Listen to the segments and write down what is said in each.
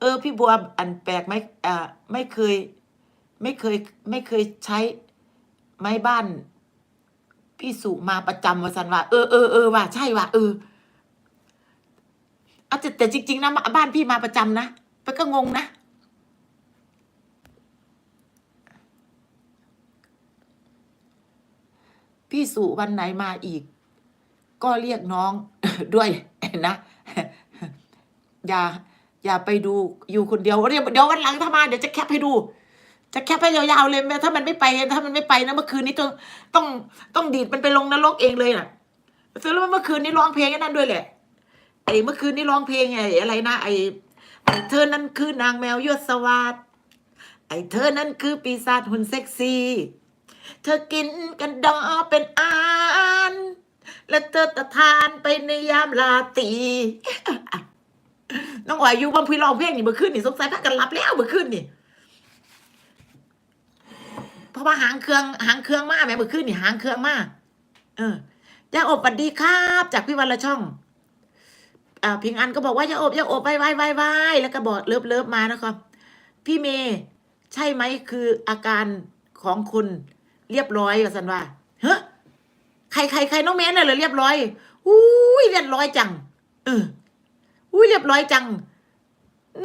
เออ พี่บัวอันแปลกไหมอ่าไม่เคย ไม่เคย ไม่เคยใช้ไม้บ้าน พี่สุมาประจำว่าสันว่าเออเออเออว่าใช่ว่าเอออาจจะแต่จริง ๆ นะบ้านพี่มาประจำนะไปก็งงนะพี่สุวันไหนมาอีก ก็เรียกน้องด้วยนะอย่า อย่าไปดูอยู่คนเดียวเดี๋ยวเดี๋ยววันหลังถ้ามาเดี๋ยวจะแคปให้ดู จะแคปให้ยาวๆเลยแม้ถ้ามันไม่ไปถ้ามันไม่ไปนะเมื่อคืนนี้ต้องต้องต้องดีดมันไปลงนรกเองเลยน่ะซื้อแล้วเมื่อคืนนี้ร้องเพลงนั่นด้วยแหละไอ้เมื่อคืนนี้ร้องเพลงไอ้อะไรนะไอ้ไอ้เธอนั้นคือนางแมวยศวาดไอ้เธอนั้นคือปีศาจหุ่นเซ็กซี่ เธอกินกันดอเป็นอาหารและเธอตะทานไปในยามลาตี น้องอ๋อยอยู่บางพี่รองเพลงนี่เมื่อคืนนี่สงสัยพักกันรับแล้วเมื่อคืนนี่เพราะว่าหางเครื่องหางเครื่องมาแหม่เมื่อคืนนี่หางเครื่องมาเออยาอบสวัสดีครับ จากพี่วันละช่องอ่าพิงอันก็บอกว่ายาอบยาอบไว้ไว้ไว้ไว้แล้วก็บอกเลิฟเลิฟมานะครับ พี่เมย์ใช่ไหมคืออาการของคุณเรียบร้อยว่าสันว่าเฮ้ใครใครใครน้องเมย์น่ะเหรอเรียบร้อยอุ้ยเรียบร้อยจัง เออ อุ้ยเรียบร้อยจัง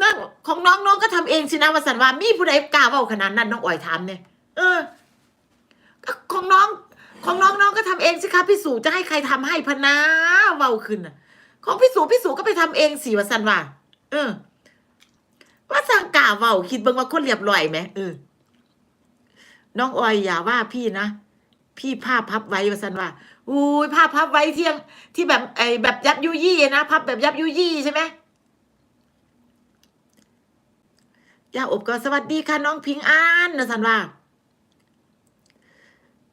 นั่นของน้องน้องก็ทำเองสินะวสันว่ามีผู้ใดกล้าเว้าขนาดนั้นน้องอ่อยถามเนี่ยเออของน้อง ของน้องน้องก็ทำเองสิคะพี่สูจะให้ใครทำให้พนาเว้าขึ้นน่ะของพี่สูพี่สูก็ไปทำเองสิวสันว่าเออ ว่าสั่งกล้าเว้าคิดเบิ่งว่าคนเรียบร้อยไหมเออน้องออยอย่าว่าพี่นะ พี่ผ้าพับไว้วสันว่าอุ้ยผ้าพับไว้เที่ยง ที่แบบไอ้แบบยับยุยี่นะพับแบบยับยุยี่ใช่ไหมย่าอบก็สวัสดีค่ะน้องพิงอานนะสันว่า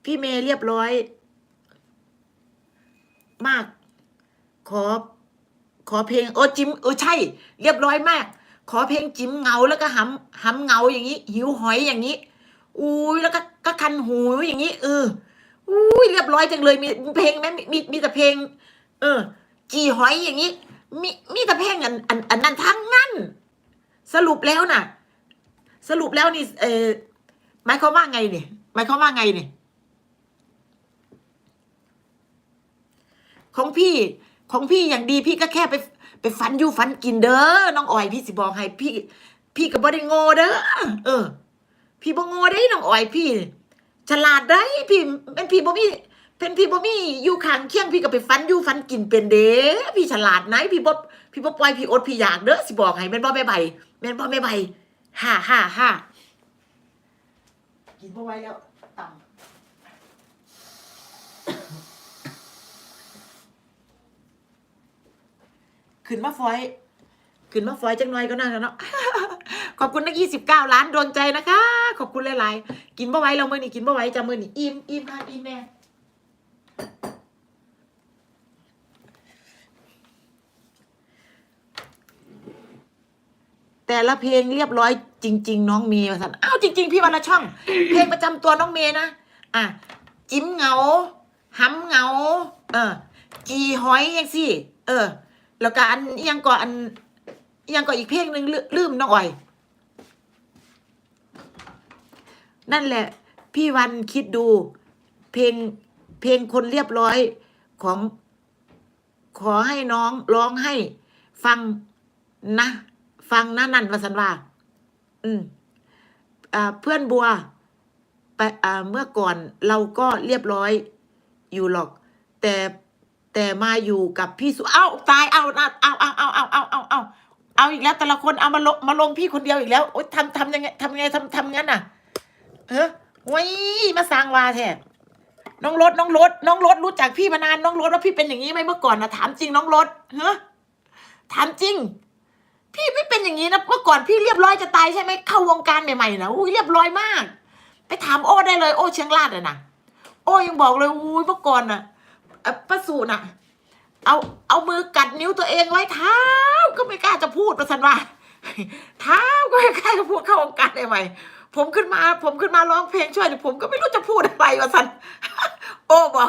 พี่เมย์เรียบร้อย มาก ขอ ขอเพลง โอ้จิมเออใช่ เรียบร้อยมาก ขอเพลงจิมเงาแล้วก็หำหำเงาอย่างนี้ หิวหอยอย่างนี้อุ้ยแล้วก็ก็คันหูอย่างนี้เออ อุ้ยเรียบร้อยจังเลยมีเพลงไหมมีมีแต่เพลง เออ จีหอยอย่างนี้ มีมีแต่เพลงอันอันอันนั้นทั้งนั้นสรุปแล้วน่ะ สรุปแล้วนี่ เออหมายความว่าไงเนี่ยหมายความว่าไงเนี่ยของพี่ของพี่อย่างดีพี่ก็แค่ไป ไปฟันอยู่ฟันกินเด้อน้องอ่อยพี่สิบอกให้พี่ พี่ก็บ่ได้โง่เด้อเออ พี่บ่โง่ได้น้องอ่อยพี่ ฉลาดได้พี่เป็นพี่บ่มีเป็นพี่บ่มีอยู่ข้างเคียงพี่ก็ไปฟันอยู่ฟันกินเป็นเด้พี่ฉลาดไหนพี่บ่พี่บ่ปล่อยพี่อดพี่อยากเด้อสิบอกให้แม่นบ่แม่ใบแม่นบ่แม่ใบฮ่าฮ่าฮ่ากินบ่ไหวแล้วต่ำขึ้นมาฟอย ขึ้นมาฟอยจังหน่อยก็น่าจะเนาะ ขอบคุณนักยี่สิบเก้าล้านดวงใจนะคะ ขอบคุณหลายๆ กินบ่ไหว้เราเมื่อนี่กินบ่ไหว้จะมื่อนี่อิ่มอิ่มค่ะอิ่มแน่แต่ละเพลงเรียบร้อยจริง ๆ น้องเมย์ว่าสันอ้าวจริง ๆ พี่วันละช่อง เพลงประจำตัวน้องเมย์นะอะจิ้มเหงาหำเหงา เออ จีหอยยังสิเออ แล้วก็อันยังก่ออันยังก่ออีกเพลงหนึ่งลืลืมน้องอ่อย นั่นแหละ พี่วันคิดดู เพลงเพลงคนเรียบร้อยของ ขอให้น้องร้องให้ฟังนะ ฟังนะนั่นวสันว่า อืมอ่าเพื่อนบัวไปอ่าเมื่อก่อนเราก็เรียบร้อยอยู่หรอก แต่แต่มาอยู่กับพี่สุเอ้าตายเอาเอาเอาเอาเอาเอาเอาเอาเอาเอาอีกแล้วแต่ละคนเอามาลงมาลงพี่คนเดียวอีกแล้วโอ๊ยทำทำยังไงทำยังไงทำทำงั้นน่ะ เออว้ยมาสร้างวาแท้น้องรถน้องรถน้องรถรู้จักพี่มานานน้องรถว่าพี่เป็นอย่างนี้ไหมเมื่อก่อนนะถามจริงน้องรถเฮ้ถามจริง พี่ไม่เป็นอย่างนี้นะเมื่อก่อนพี่เรียบร้อยจะตายใช่ไหมเข้าวงการใหม่ๆนะอุ้ยเรียบร้อยมาก ไปถามโอ้ได้เลย โอ้เชียงราดเลยนะโอ้ยังบอกเลยอุ้ยเมื่อก่อนน่ะเอ่อป้าสูน่ะ เอาเอามือกัดนิ้วตัวเองไว้เท้าก็ไม่กล้าจะพูดประสันว่าเท้าก็ไม่กล้าจะพูดเข้าวงการใหม่ๆ ผมขึ้นมา ผมขึ้นมาร้องเพลงช่วยผมก็ไม่รู้จะพูดอะไรวะสันโอ้บอก